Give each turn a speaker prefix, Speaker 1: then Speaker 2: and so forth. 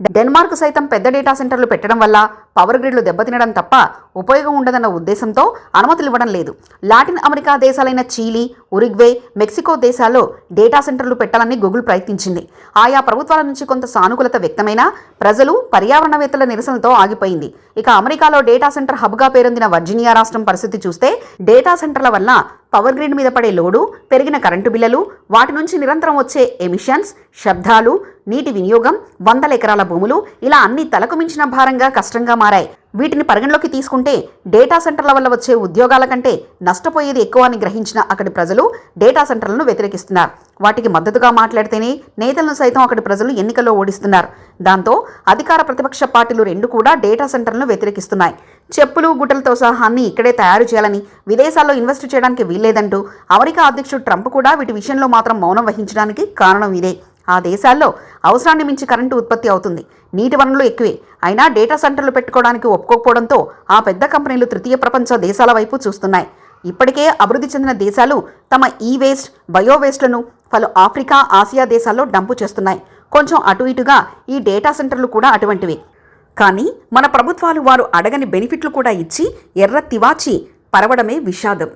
Speaker 1: Denmark సైతం పెద్ద data సెంటర్లు పెట్టడం వల్ల పవర్ గ్రిడ్లు దెబ్బతినడం తప్ప ఉపయోగం ఉండదన్న ఉద్దేశంతో అనుమతులు ఇవ్వడం లేదు. లాటిన్ అమెరికా దేశాలైన చీలీ ఉరిగ్వే మెక్సికో దేశాల్లో డేటా సెంటర్లు పెట్టాలని గూగుల్ ప్రయత్నించింది. ఆయా ప్రభుత్వాల నుంచి కొంత సానుకూలత వ్యక్తమైనా ప్రజలు పర్యావరణవేత్తల నిరసనతో ఆగిపోయింది. ఇక అమెరికాలో డేటా సెంటర్ హబ్గా పేరొందిన వర్జీనియా రాష్ట్రం పరిస్థితి చూస్తే డేటా సెంటర్ల వల్ల పవర్ గ్రిడ్ మీద పడే లోడు పెరిగిన కరెంటు బిల్లలు వాటి నుంచి నిరంతరం వచ్చే ఎమిషన్స్ శబ్దాలు నీటి వినియోగం వందల ఎకరాల భూములు ఇలా అన్ని తలకు మించిన భారంగా కష్టంగా మారాయి. వీటిని పరిగణలోకి తీసుకుంటే డేటా సెంటర్ల వల్ల వచ్చే ఉద్యోగాల కంటే నష్టపోయేది ఎక్కువ అని గ్రహించిన అక్కడి ప్రజలు డేటా సెంటర్లను వ్యతిరేకిస్తున్నారు. వాటికి మద్దతుగా మాట్లాడితేనే నేతలను సైతం అక్కడి ప్రజలు ఎన్నికల్లో ఓడిస్తున్నారు. దాంతో అధికార ప్రతిపక్ష పార్టీలు రెండు కూడా డేటా సెంటర్లను వ్యతిరేకిస్తున్నాయి. చెప్పులు గుట్టలతో సహా అన్ని ఇక్కడే తయారు చేయాలని విదేశాల్లో ఇన్వెస్ట్ చేయడానికి వీల్లేదంటూ అమెరికా అధ్యక్షుడు ట్రంప్ కూడా వీటి విషయంలో మాత్రం మౌనం వహించడానికి కారణం ఇదే. ఆ దేశాల్లో అవసరాన్ని మించి కరెంటు ఉత్పత్తి అవుతుంది. నీటి వనరులు ఎక్కువే. అయినా డేటా సెంటర్లు పెట్టుకోవడానికి ఒప్పుకోకపోవడంతో ఆ పెద్ద కంపెనీలు తృతీయ ప్రపంచ దేశాల వైపు చూస్తున్నాయి. ఇప్పటికే అభివృద్ధి చెందిన దేశాలు తమ ఈ వేస్ట్ బయో వేస్ట్లను పలు ఆఫ్రికా ఆసియా దేశాల్లో డంపు చేస్తున్నాయి. కొంచెం అటు ఇటుగా ఈ డేటా సెంటర్లు కూడా అటువంటివే. కానీ మన ప్రభుత్వాలు వారు అడగని బెనిఫిట్లు కూడా ఇచ్చి ఎర్ర తివాచి పరవడమే విషాదం.